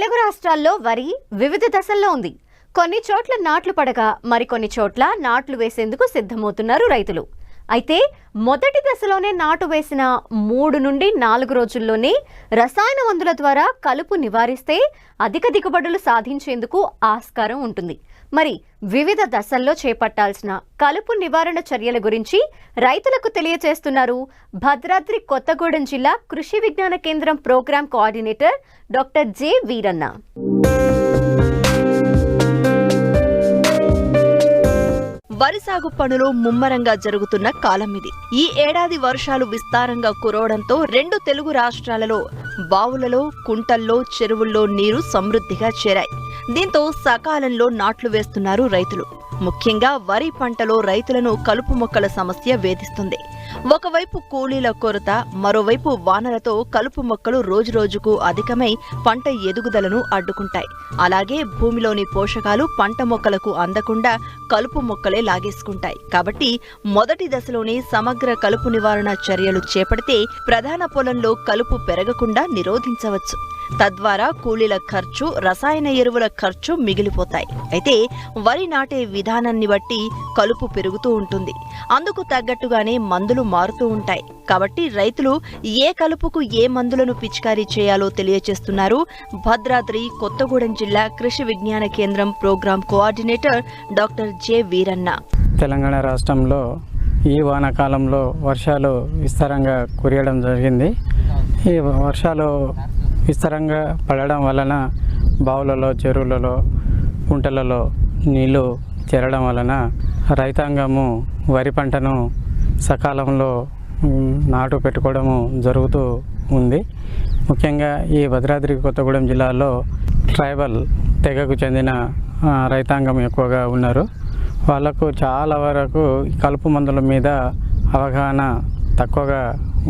తెలుగు రాష్ట్రాల్లో వరి వివిధ దశల్లో ఉంది. కొన్ని చోట్ల నాట్లు పడగా మరికొన్ని చోట్ల నాట్లు వేసేందుకు సిద్ధమవుతున్నారు రైతులు. అయితే మొదటి దశలోనే నాటు వేసిన మూడు నుండి నాలుగు రోజుల్లోనే రసాయన మందుల ద్వారా కలుపు నివారిస్తే అధిక దిగుబడులు సాధించేందుకు ఆస్కారం ఉంటుంది. మరి వివిధ దశల్లో చేపట్టాల్సిన కలుపు నివారణ చర్యల గురించి రైతులకు తెలియజేస్తున్నారు భద్రాద్రి కొత్తగూడెం జిల్లా Krishi Vignana Kendram programme coordinator doctor J Veeranna. వరి సాగు పనులు ముమ్మరంగా జరుగుతున్న కాలం ఇది. ఈ ఏడాది వర్షాలు విస్తారంగా కురవడంతో రెండు తెలుగు రాష్ట్రాలలో బావులలో కుంటల్లో చెరువుల్లో నీరు సమృద్ధిగా చేరాయి. దీంతో సకాలంలో నాట్లు వేస్తున్నారు రైతులు. ముఖ్యంగా వరి పంటలో రైతులను కలుపు మొక్కల సమస్య వేధిస్తుంది. ఒకవైపు కూలీల కొరత మరోవైపు వానలతో కలుపు మొక్కలు రోజురోజుకు అధికమై పంట ఎదుగుదలను అడ్డుకుంటాయి. అలాగే భూమిలోని పోషకాలు పంట మొక్కలకు అందకుండా కలుపు మొక్కలే లాగేసుకుంటాయి. కాబట్టి మొదటి దశలోనే సమగ్ర కలుపు నివారణ చర్యలు చేపడితే ప్రధాన పొలంలో కలుపు పెరగకుండా నిరోధించవచ్చు. తద్వారా కూలీల ఖర్చు రసాయన ఎరువుల ఖర్చు మిగిలిపోతాయి. అయితే వరి నాటే విధానాన్ని బట్టి కలుపు పెరుగుతూ ఉంటుంది. అందుకు తగ్గట్టుగానే మందులు మారుతూ ఉంటాయి. కాబట్టి రైతులు ఏ కలుపుకు ఏ మందులను పిచికారీ చేయాలో తెలియచేస్తున్నారు. భద్రాద్రి కొత్తగూడెం జిల్లా Krishi Vignana Kendram programme coordinator doctor J Veeranna. Telangana రాష్ట్రంలో ఈ వానాకాలంలో వర్షాలు విస్తారంగా కురియడం జరిగింది. ఈ వర్షాలు విస్తారంగా పడడం వలన బావులలో చెరువులలో కుంటలలో నీళ్ళు చేరడం వలన రైతాంగము వరి పంటను సకాలంలో నాటు పెట్టుకోవడము జరుగుతూ ఉంది. ముఖ్యంగా ఈ భద్రాద్రి కొత్తగూడెం జిల్లాలో ట్రైబల్ తెగకు చెందిన రైతాంగం ఎక్కువగా ఉన్నారు. వాళ్ళకు చాలా వరకు కలుపు మందుల మీద అవగాహన తక్కువగా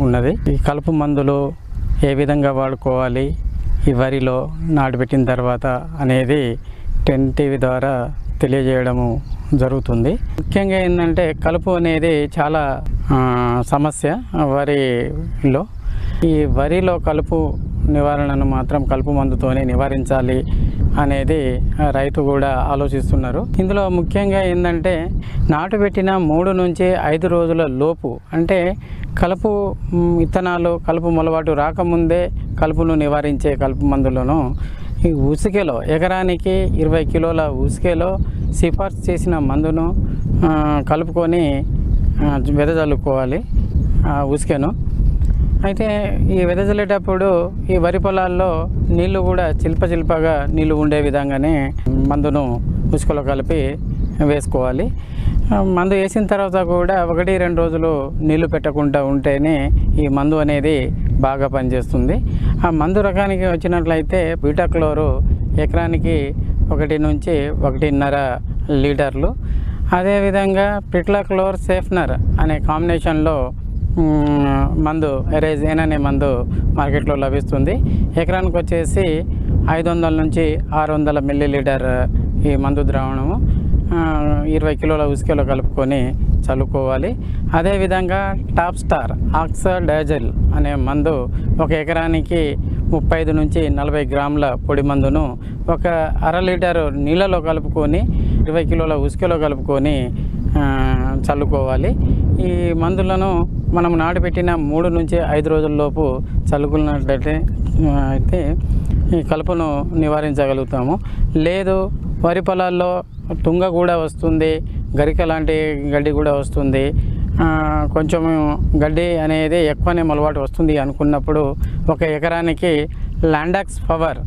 ఉన్నది. ఈ కలుపు మందులు ఏ విధంగా వాడుకోవాలి ఈ వరిలో నాటుపెట్టిన తర్వాత అనేది టెన్ టీవీ ద్వారా తెలియజేయడము జరుగుతుంది. ముఖ్యంగా ఏంటంటే కలుపు అనేది చాలా సమస్య వరిలో. ఈ వరిలో కలుపు నివారణను మాత్రం కలుపు మందుతోనే నివారించాలి అనేది రైతు కూడా ఆలోచిస్తున్నారు. ఇందులో ముఖ్యంగా ఏంటంటే నాటు పెట్టిన మూడు నుంచి ఐదు రోజుల లోపు అంటే కలుపు విత్తనాలు కలుపు మొలవాటు రాకముందే కలుపును నివారించే కలుపు మందులను ఈ ఉసికెలో ఎకరానికి ఇరవై కిలోల ఉసుకలో సిఫార్సు చేసిన మందును కలుపుకొని వెదజల్లుకోవాలి ఆ ఉసుకను. అయితే ఈ వెదజల్లేటప్పుడు ఈ వరి పొలాల్లో నీళ్ళు కూడా చిల్ప చిల్పగా నీళ్ళు ఉండే విధంగానే మందును ఉసుకలో కలిపి వేసుకోవాలి. మందు వేసిన తర్వాత కూడా ఒకటి రెండు రోజులు నీళ్ళు పెట్టకుండా ఉంటేనే ఈ మందు అనేది బాగా పనిచేస్తుంది. ఆ మందు రకానికి వచ్చినట్లయితే బీటాక్లోరు ఎకరానికి ఒకటి నుంచి ఒకటిన్నర లీటర్లు. అదేవిధంగా పిట్లాక్లోర్ సేఫ్నర్ అనే కాంబినేషన్లో మందు ఎరేజేన్ అనే మందు మార్కెట్లో లభిస్తుంది. ఎకరానికి వచ్చేసి ఐదు వందల నుంచి ఆరు వందల మిల్లీ లీటర్ ఈ మందు ద్రావణము. ఇరవై కిలోల ఉసుకలో కలుపుకొని చల్లుకోవాలి. అదేవిధంగా టాప్ స్టార్ ఆక్సా డైజల్ అనే మందు ఒక ఎకరానికి ముప్పై ఐదు నుంచి నలభై గ్రాముల పొడి మందును ఒక అర లీటర్ నీళ్ళలో కలుపుకొని ఇరవై కిలోల ఉసుకలో కలుపుకొని చల్లుకోవాలి. ఈ మందులను మనం నాటబెట్టిన మూడు నుంచి ఐదు రోజుల్లోపు చల్లుకున్నట్లయితే అయితే ఈ కలుపును నివారించగలుగుతాము. లేదు వరి పొలాల్లో తుంగ కూడా వస్తుంది. గరిక లాంటి గడ్డి కూడా వస్తుంది. కొంచెం గడ్డి అనేది ఎక్కువనే మొలవాటు వస్తుంది అనుకున్నప్పుడు ఒక ఎకరానికి ల్యాండాక్స్ పవర్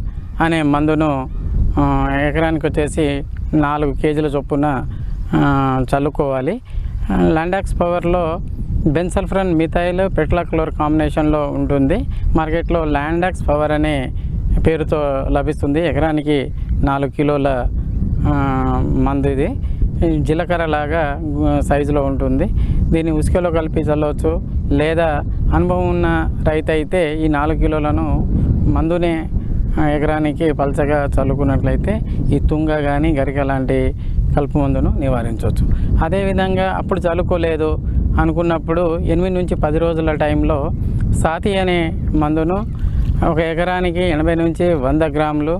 అనే మందును ఎకరానికి వచ్చేసి నాలుగు కేజీల చొప్పున చల్లుకోవాలి. ల్యాండాక్స్ పవర్లో బెన్సల్ఫ్రన్ మిథైల్ పెట్లాక్లోర్ కాంబినేషన్లో ఉంటుంది. మార్కెట్లో ల్యాండాక్స్ పవర్ అనే పేరుతో లభిస్తుంది. ఎకరానికి నాలుగు కిలోల మందు ఇది. జీలకర్రలాగా జీలకర్ర లాగా సైజులో ఉంటుంది. దీన్ని ఉసుకలో కలిపి చల్లవచ్చు. లేదా అనుభవం ఉన్న రైతు అయితే ఈ నాలుగు కిలోలను మందునే ఎకరానికి పలచగా చల్లుకున్నట్లయితే ఈ తుంగ కానీ గరిక లాంటి కలుపు మందును నివారించవచ్చు. అదేవిధంగా అప్పుడు చల్లుకోలేదు అనుకున్నప్పుడు ఎనిమిది నుంచి పది రోజుల టైంలో సాతి అనే మందును ఒక ఎకరానికి ఎనభై నుంచి వంద గ్రాములు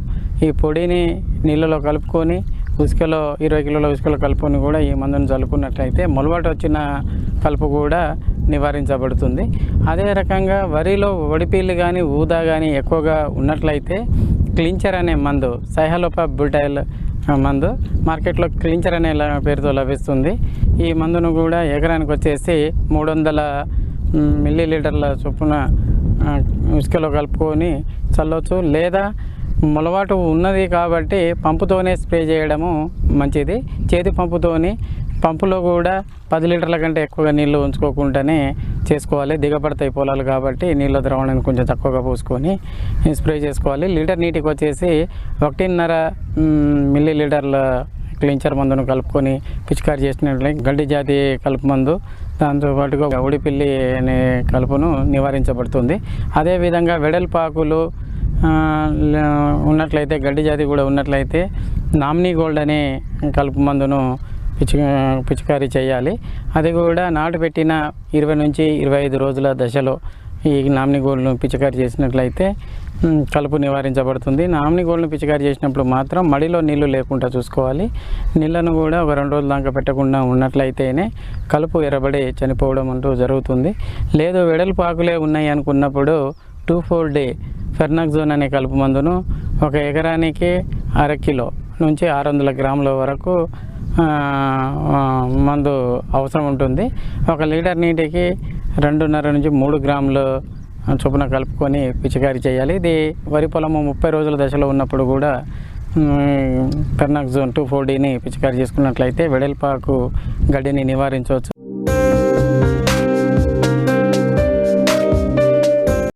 ఈ పొడిని నీళ్ళలో కలుపుకొని ఉసుకలో ఇరవై కిలోల ఉసుకలో కలుపుకొని కూడా ఈ మందును చల్లుకున్నట్లయితే మొలబాటు వచ్చిన కలుపు కూడా నివారించబడుతుంది. అదే రకంగా వరిలో వడిపీలు కానీ ఊదా కానీ ఎక్కువగా ఉన్నట్లయితే క్లించర్ అనే మందు సైహలోపా బుటైల్ మందు మార్కెట్లో క్లించర్ అనే పేరుతో లభిస్తుంది. ఈ మందును కూడా ఎకరానికి వచ్చేసి మూడు వందల మిల్లీ లీటర్ల చొప్పున ఇసుకలో కలుపుకొని చల్లవచ్చు లేదా మొలవాటు ఉన్నది కాబట్టి పంపుతోనే స్ప్రే చేయడము మంచిది. చేతి పంపుతోని పంపులో కూడా పది లీటర్ల కంటే ఎక్కువగా నీళ్ళు ఉంచుకోకుండానే చేసుకోవాలి. దిగబడతాయి పొలాలు కాబట్టి నీళ్ళ ద్రవణాన్ని కొంచెం తక్కువగా పోసుకొని స్ప్రే చేసుకోవాలి. లీటర్ నీటికి వచ్చేసి ఒకటిన్నర మిల్లీ లీటర్ల క్లించర్ మందును కలుపుకొని పిచికారి చేసినట్లయితే గడ్డి జాతి కలుపు మందు. దాంతో పాటుగా ఉడిపిల్లి అనే కలుపును నివారించబడుతుంది. అదేవిధంగా వెడల్పాకులు ఉన్నట్లయితే గడ్డి జాతి కూడా ఉన్నట్లయితే నామినీ గోల్డ్ అనే కలుపు మందును పిచి పిచికారీ చేయాలి. అది కూడా నాటు పెట్టిన ఇరవై నుంచి ఇరవై ఐదు రోజుల దశలో ఈ నామినీ గోల్డ్ను పిచికారీ చేసినట్లయితే కలుపు నివారించబడుతుంది. నామినీ గోల్డ్ను పిచికారీ చేసినప్పుడు మాత్రం మడిలో నీళ్ళు లేకుండా చూసుకోవాలి. నీళ్ళను కూడా ఒక రెండు రోజుల దాకా పెట్టకుండా ఉన్నట్లయితేనే కలుపు ఎరబడి చనిపోవడం అంటూ జరుగుతుంది. లేదు వెడల్పు ఆకులే ఉన్నాయి అనుకున్నప్పుడు టూ ఫోర్ డే ఫెర్నాక్జోన్ అనే కలుపు మందును ఒక ఎకరానికి అర కిలో నుంచి ఆరు వందల గ్రాముల వరకు మందు అవసరం ఉంటుంది. ఒక లీటర్ నీటికి రెండున్నర నుంచి మూడు గ్రాములు చొప్పున కలుపుకొని పిచికారీ చేయాలి. ఇది వరి పొలము ముప్పై రోజుల దశలో ఉన్నప్పుడు కూడా పెర్నాక్జోన్ టూ ఫోర్ డీని పిచికారీ చేసుకున్నట్లయితే వెడల్పాకు గడ్డిని నివారించవచ్చు.